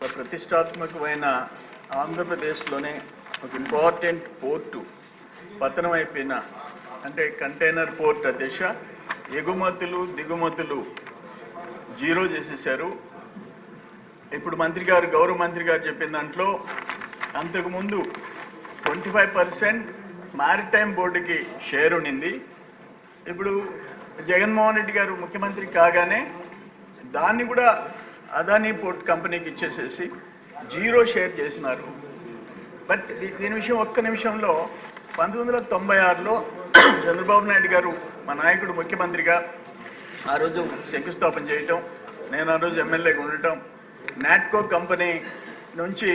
ఒక ప్రతిష్టాత్మకమైన ఆంధ్రప్రదేశ్లోనే ఒక ఇంపార్టెంట్ పోర్టు పతనం అయిపోయిన అంటే కంటైనర్ పోర్ట్ దిశ. ఎగుమతులు దిగుమతులు జీరో చేసేసారు ఇప్పుడు మంత్రి గారు గౌరవ మంత్రి గారు చెప్పిన దాంట్లో అంతకుముందు ట్వంటీ ఫైవ్ పర్సెంట్ మారిటైమ్ బోర్డుకి షేర్ ఉండింది ఇప్పుడు జగన్మోహన్ రెడ్డి గారు ముఖ్యమంత్రి కాగానే దాన్ని కూడా అదానీ పోర్ట్ కంపెనీకి ఇచ్చేసేసి జీరో షేర్ చేసినారు. బట్ దీని విషయం ఒక్క నిమిషంలో పంతొమ్మిది వందల తొంభై ఆరులో చంద్రబాబు నాయుడు గారు మా నాయకుడు ముఖ్యమంత్రిగా ఆ రోజు శంకుస్థాపన చేయటం నేను ఆ రోజు ఎమ్మెల్యేగా ఉండటం నాట్కో కంపెనీ నుంచి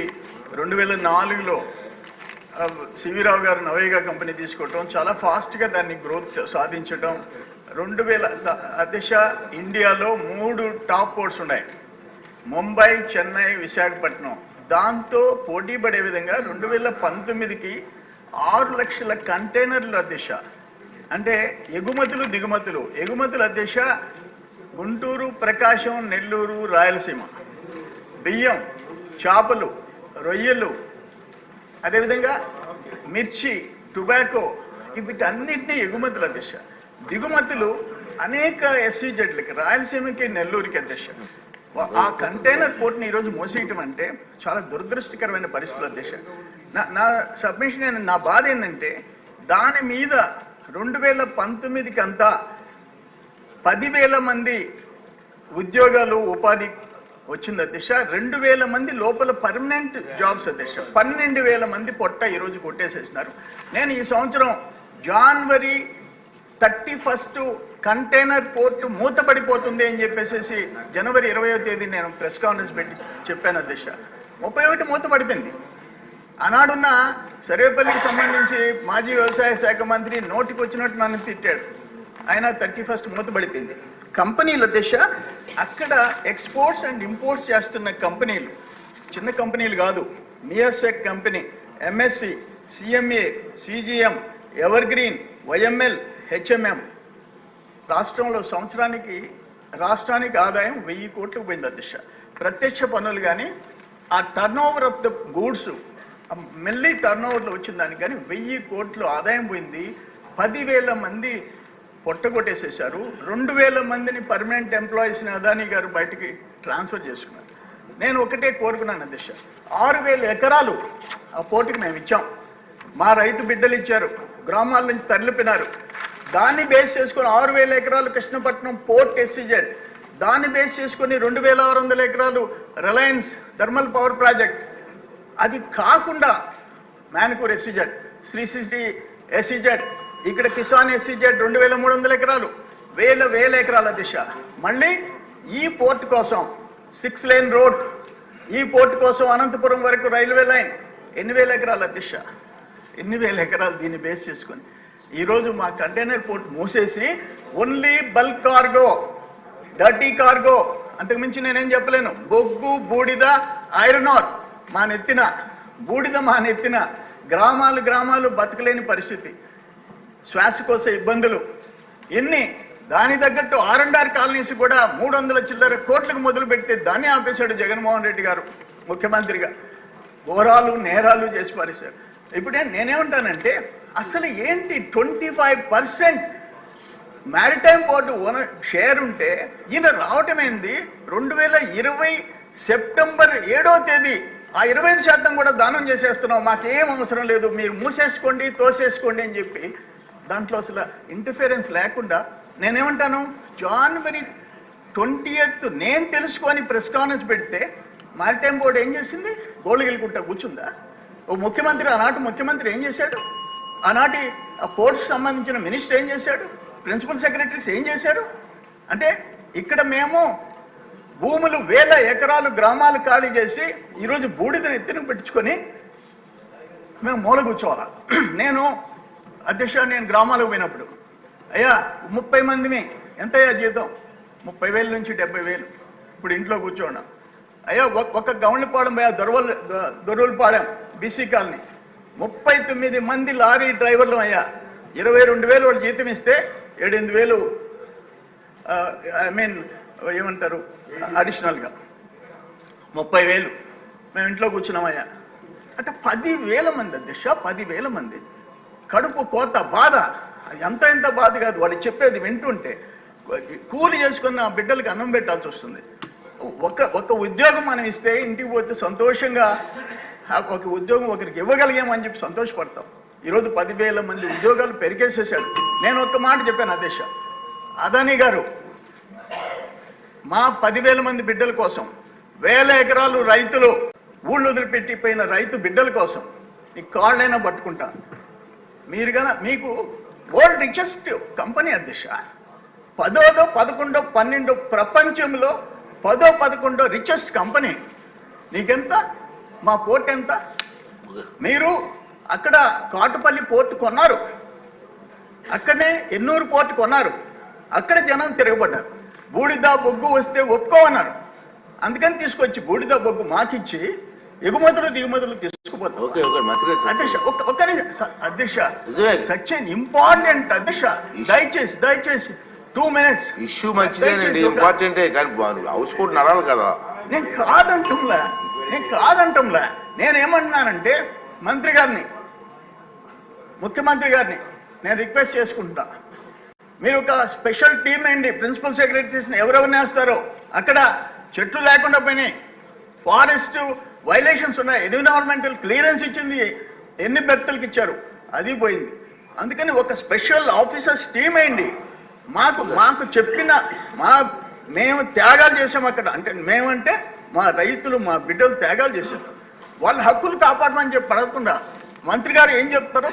రెండు వేల నాలుగులో సివిరావు గారు నవేగా కంపెనీ తీసుకోవటం చాలా ఫాస్ట్గా దాన్ని గ్రోత్ సాధించటం రెండు వేల అదిశ ఇండియాలో మూడు టాప్ పోర్ట్స్ ఉన్నాయి. ముంబై చెన్నై విశాఖపట్నం. దాంతో పోటీ పడే విధంగా రెండు వేల పంతొమ్మిదికి ఆరు లక్షల కంటైనర్ల దిశ. అంటే ఎగుమతులు దిగుమతులు. ఎగుమతుల దిశ గుంటూరు ప్రకాశం నెల్లూరు రాయలసీమ. బియ్యం చేపలు రొయ్యలు అదేవిధంగా మిర్చి టొబాకో వీటన్నిటినీ ఎగుమతుల దిశ. దిగుమతులు అనేక ఎస్సీజెడ్లకి రాయలసీమకి నెల్లూరుకి దిశ. ఆ కంటైనర్ పోర్ట్ని ఈరోజు మోసేయటం అంటే చాలా దురదృష్టకరమైన పరిస్థితుల దిశ నా నా సబ్మిషన్ ఏంటంటే నా బాధ ఏంటంటే దాని మీద రెండు వేల పంతొమ్మిదికి అంతా పదివేల మంది ఉద్యోగాలు ఉపాధి వచ్చింది అధ్యక్ష. రెండు వేల మంది లోపల పర్మనెంట్ జాబ్స్ అధ్యక్ష. పన్నెండు వేల మంది పొట్ట ఈరోజు కొట్టేసేసినారు. నేను ఈ సంవత్సరం జనవరి థర్టీ ఫస్ట్ కంటైనర్ పోర్టు మూతపడిపోతుంది అని చెప్పేసి జనవరి ఇరవయో తేదీ నేను ప్రెస్ కాన్ఫరెన్స్ పెట్టి చెప్పాను అధ్యక్ష. ముప్పై ఒకటి మూతపడిపోయింది. ఆనాడున్న సర్వేపల్లికి సంబంధించి మాజీ వ్యవసాయ శాఖ మంత్రి నోటికి వచ్చినట్టు నన్ను తిట్టాడు. ఆయన థర్టీ ఫస్ట్ మూతపడిపోయింది. కంపెనీల దిశ అక్కడ ఎక్స్పోర్ట్స్ అండ్ ఇంపోర్ట్స్ చేస్తున్న కంపెనీలు చిన్న కంపెనీలు కాదు మియాసెక్ company MSC CMA CGM Evergreen YML HMM. రాష్ట్రంలో సంవత్సరానికి రాష్ట్రానికి ఆదాయం వెయ్యి కోట్లకు పోయింది అధ్యక్ష ప్రత్యక్ష పన్నులు కానీ ఆ turnover of the goods మెల్లి టర్న్ ఓవర్లో వచ్చిన దానికి కానీ వెయ్యి కోట్లు ఆదాయం పోయింది. పదివేల మంది పొట్టగొట్టేసేసారు రెండు వేల మందిని పర్మనెంట్ ఎంప్లాయీస్ని అదానీ గారు బయటికి ట్రాన్స్ఫర్ చేసుకున్నారు. నేను ఒకటే కోరుకున్నాను అధ్యక్ష ఆరు వేల ఎకరాలు ఆ పోటీకి మేము ఇచ్చాం. మా రైతు బిడ్డలు ఇచ్చారు. గ్రామాల నుంచి తరలిపినారు దాన్ని బేస్ చేసుకొని ఆరు వేల ఎకరాలు కృష్ణపట్నం పోర్ట్ ఎస్సీజెడ్ దాన్ని బేస్ చేసుకొని రెండు వేల ఆరు వందల ఎకరాలు రిలయన్స్ థర్మల్ పవర్ ప్రాజెక్ట్ అది కాకుండా మ్యాన్కూర్ ఎస్సీజెడ్ శ్రీ సిటీ ఎస్సీజెడ్ ఇక్కడ కిసాన్ ఎస్సీజెడ్ రెండు వేల మూడు వందల ఎకరాలు వేల వేల ఎకరాల దిశ. మళ్ళీ ఈ పోర్ట్ కోసం సిక్స్ లేన్ రోడ్ ఈ పోర్ట్ కోసం అనంతపురం వరకు రైల్వే లైన్ ఎన్ని వేల ఎకరాల దిశ? ఎన్ని వేల ఎకరాలు దీన్ని బేస్ చేసుకొని? ఈరోజు మా కంటైనర్ పోర్ట్ మూసేసి only bulk cargo dirty cargo అంతకు మించి నేనేం చెప్పలేను. బొగ్గు బూడిద ఐరన్ ఆర్ మా నెత్తిన బూడిద మా నెత్తిన గ్రామాలు గ్రామాలు బతకలేని పరిస్థితి. శ్వాసకోశ ఇబ్బందులు. ఎన్ని? దాని తగ్గట్టు ఆర్ అండ్ ఆర్ కాలనీస్ కూడా మూడు వందల చిల్లర కోట్లకు మొదలు పెడితే దాన్ని ఆపేశాడు జగన్మోహన్ రెడ్డి గారు ముఖ్యమంత్రిగా. ఘోరాలు నేరాలు చేసి పారేశారు. ఇప్పుడే నేనేమంటానంటే అసలు ఏంటి twenty five percent? Maritime board owner share ఉంటే ఈయన రావటం ఏంది? రెండు వేల ఇరవై సెప్టెంబర్ ఏడో తేదీ. ఆ ఇరవై ఐదు శాతం కూడా దానం చేసేస్తున్నాం మాకేం అవసరం లేదు. మీరు మూసేసుకోండి తోసేసుకోండి అని చెప్పి దాంట్లో అసలు ఇంటర్ఫిరెన్స్ లేకుండా నేనేమంటాను? జనవరి ట్వంటీ ఎయిత్ నేను తెలుసుకొని ప్రెస్ కాన్ఫరెన్స్ పెడితే మారిటైమ్ బోర్డు ఏం చేసింది? గోళ్ళు గెలుకుంటా కూర్చుందా? ఓ ముఖ్యమంత్రి ఆనాటి ముఖ్యమంత్రి ఏం చేశాడు? ఆనాటి ఆ పోర్ట్స్ సంబంధించిన మినిస్టర్ ఏం చేశాడు? ప్రిన్సిపల్ సెక్రటరీస్ ఏం చేశారు? అంటే ఇక్కడ మేము భూములు వేల ఎకరాలు గ్రామాలు ఖాళీ చేసి ఈరోజు బూడిదని ఎత్తున పెట్టుకొని మేము మూల కూర్చోవాలా? నేను అధ్యక్ష నేను గ్రామాలకు పోయినప్పుడు అయ్యా ముప్పై మందిని ఎంతయ్యా జీతం? ముప్పై వేల నుంచి డెబ్బై వేలు. ఇప్పుడు ఇంట్లో కూర్చోండి. అయ్యా ఒక్క ఒక గౌండ్లపాలెం అయ్యా దొరవల్ దొరవలపాలెం బీసీ కాలనీ. ముప్పై తొమ్మిది మంది లారీ డ్రైవర్లు అయ్యా. ఇరవై రెండు వేలు వాళ్ళు జీతం ఇస్తే ఏడెనిమిది వేలు ఐ మీన్ ఏమంటారు అడిషనల్గా. ముప్పై వేలు. మేము ఇంట్లో కూర్చున్నామయ్యా అంటే పదివేల మంది అధ్యక్ష పదివేల మంది. కడుపు కోత బాధ. ఎంత ఎంత బాధ కాదు. వాడు చెప్పేది వింటుంటే కూలి చేసుకున్న బిడ్డలకి అన్నం పెట్టాల్సి వస్తుంది. ఒక ఒక ఉద్యోగం మనం ఇస్తే ఇంటికి పోతే సంతోషంగా ఒక ఉద్యోగం ఒకరికి ఇవ్వగలిగామని చెప్పి సంతోషపడతాం. ఈరోజు పదివేల మంది ఉద్యోగాలు పెరిగేసేసాడు నేను ఒక్క మాట చెప్పాను అదేశ అదానీ గారు మా పదివేల మంది బిడ్డల కోసం వేల ఎకరాలు రైతులు ఊళ్ళు వదిలిపెట్టిపోయిన రైతు బిడ్డల కోసం నీ కాళ్ళైనా పట్టుకుంటా. మీరు గన మీకు వరల్డ్ రిచెస్ట్ కంపెనీ అధ్యక్ష పదోదో పదకొండో పన్నెండో ప్రపంచంలో పదో పదకొండో రిచెస్ట్ కంపెనీ. నీకెంత? మా పోర్ట్ ఎంత? మీరు అక్కడ కాటుపల్లి పోర్ట్ కొన్నారు. అక్కడనే ఎన్నూరు పోర్ట్ కొన్నారు. అక్కడ జనం తిరగబడ్డారు. బూడిద బొగ్గు వస్తే ఒప్పుకోమన్నారు. అందుకని తీసుకొచ్చి బూడిద బొగ్గు మాకిచ్చి ఎగుమతులు దిగుమతులు చెప్పు. అధ్యక్ష ఒక్క నిమిషం. అధ్యక్ష. సచ్ అన్ ఇంపార్టెంట్ అధ్యక్ష. దయచేసి దయచేసి టూ మినిట్స్ ఇష్యూ మంచిదేనండి ఇంపార్టెంటే కానీ హౌస్ కూడా నడాలి కదా. నేను కాదంటంలా నేను కాదంటంలా. నేనేమంటున్నానంటే మంత్రి గారిని ముఖ్యమంత్రి గారిని నేను రిక్వెస్ట్ చేసుకుంటా. మీరు ఒక స్పెషల్ టీం అండి ప్రిన్సిపల్ సెక్రటరీస్ని ఎవరెవరిని వేస్తారో? అక్కడ చెట్లు లేకుండా పోయినాయి. ఫారెస్ట్ వైలేషన్స్ ఉన్నాయి. ఎన్విరాన్మెంటల్ క్లియరెన్స్ ఇచ్చింది. ఎన్ని బెర్తలకు ఇచ్చారు? అది పోయింది. అందుకని ఒక స్పెషల్ ఆఫీసర్స్ టీం అయింది మాకు మాకు చెప్పిన మా మేము త్యాగాలు చేసాం అక్కడ. అంటే మేమంటే మా రైతులు మా బిడ్డలు త్యాగాలు చేశారు. వాళ్ళ హక్కులు కాపాడమని చెప్పి అడగకుండా మంత్రి గారు ఏం చెప్తారు?